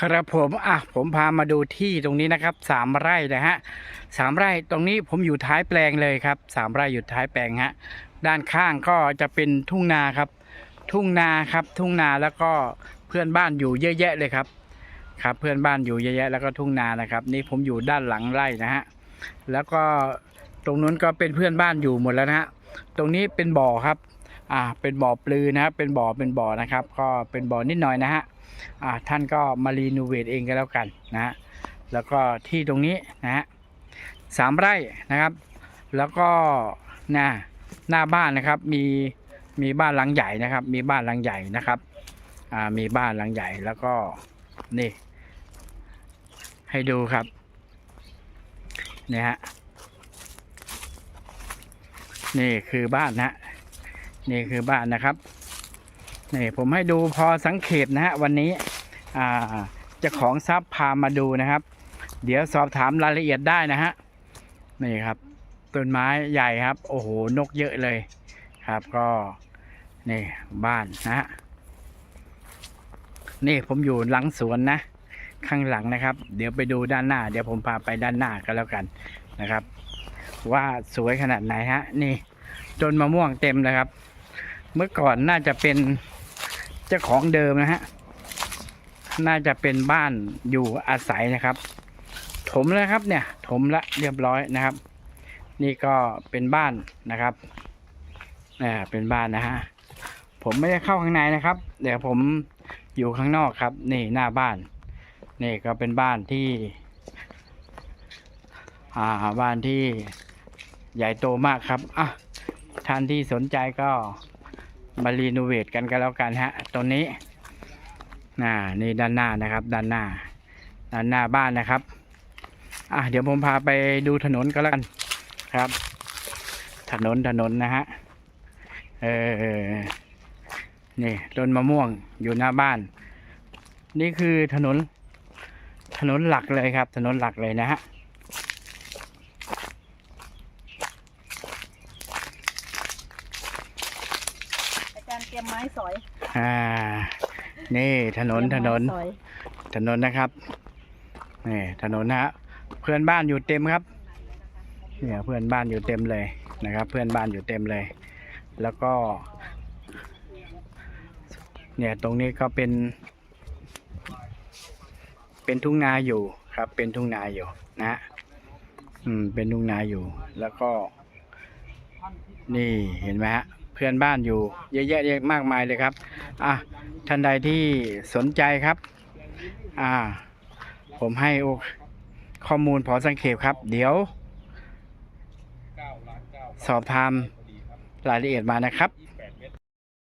ครับผมอะผมพามาดูที่ตรงนี้นะครับสามไร่นะฮะสามไร่ตรงนี้ผมอยู่ท้ายแปลงเลยครับสามไร่อยู่ท้ายแปลงฮะด้านข้างก็จะเป็นทุ่งนาครับ ทุ่งนาครับ ทุ่งนาแล้วก็เพื่อนบ้านอยู่เยอะแยะเลยครับ ครับ เพื่อนบ้านอยู่เยอะแยะแล้วก็ทุ่งนานะครับ นี่ผมอยู่ด้านหลังไร่นะฮะแล้วก็ตรงนู้นก็เป็นเพื่อนบ้านอยู่หมดแล้วนะฮะตรงนี้เป็นบ่อครับ อ่าเป็นบ่อปลือนะครับเป็นบ่อเป็นบ่อนะครับ ก็เป็นบ่อนิดหน่อยนะฮะอ่าท่านก็มารีโนเวทเองก็แล้วกันนะฮะแล้วก็ที่ตรงนี้นะฮะสามไร่นะครับ แล้วก็หน้าหน้าบ้านนะครับมีมีบ้านหลังใหญ่นะครับ มีบ้านหลังใหญ่นะครับอ่ามีบ้านหลังใหญ่แล้วก็นี่ ให้ดูครับนี่ฮะนี่คือบ้านนะ นี่คือบ้านนะครับนี่ผมให้ดูพอสังเกตนะฮะวันนี้อ่าเจ้าของทรัพย์พามาดูนะครับ เดี๋ยวสอบถามรายละเอียดได้นะฮะนี่ครับต้นไม้ใหญ่ครับ โอ้โหนกเยอะเลยครับก็นี่บ้านนะฮะนี่ผมอยู่หลังสวนนะ ข้างหลังนะครับ เดี๋ยวไปดูด้านหน้า เดี๋ยวผมพาไปด้านหน้าก็แล้วกันนะครับ ว่าสวยขนาดไหนฮะ นี่ต้นมะม่วงเต็มเลยครับ เมื่อก่อนน่าจะเป็นเจ้าของเดิมนะฮะ น่าจะเป็นบ้านอยู่อาศัยนะครับ ถมแล้วครับเนี่ย ถมละเรียบร้อยนะครับ นี่ก็เป็นบ้านนะครับอ่าเป็นบ้านนะฮะ ผมไม่ได้เข้าข้างในนะครับ เดี๋ยวผมอยู่ข้างนอกครับ นี่หน้าบ้าน นี่ก็เป็นบ้านที่ อ่าบ้านที่ใหญ่โตมากครับ อะท่านที่สนใจก็ มารีโนเวทกันก็แล้วกันฮะตรงนี้น่านี่ด้านหน้านะครับ ด้านหน้า ด้านหน้าบ้านนะครับอะเดี๋ยวผมพาไปดูถนนก็แล้วกันครับ ถนนถนนนะฮะเออนี่ต้นมะม่วงอยู่หน้าบ้าน นี่คือถนนถนนหลักเลยครับ ถนนหลักเลยนะฮะ อาจา รย์เตรียมไม้สอยอ่า นี่ถนนเตถรียมนไม้นสอยถนนนะครับนี่ถนนนะฮะเพื่อนบ้านอยู่เต็มครับเนี่ยเพื่อนบ้านอยู่เต็มเลยนะครับ เพื่อนบ้านอยู่เต็มเลย แล้วก็ เนี่ยตรงนี้ก็เป็น เป็นทุ่งนาอยู่ครับ เป็นทุ่งนาอยู่นะฮะอืมเป็นทุ่งนาอยู่ แล้วก็ นี่เห็นไหมฮะ เพื่อนบ้านอยู่ เยอะแยะมากมายเลยครับอะท่านใดที่สนใจครับอ่าผมให้ข้อมูลพอสังเขปครับ เดี๋ยว สอบถามรายละเอียดมานะครับ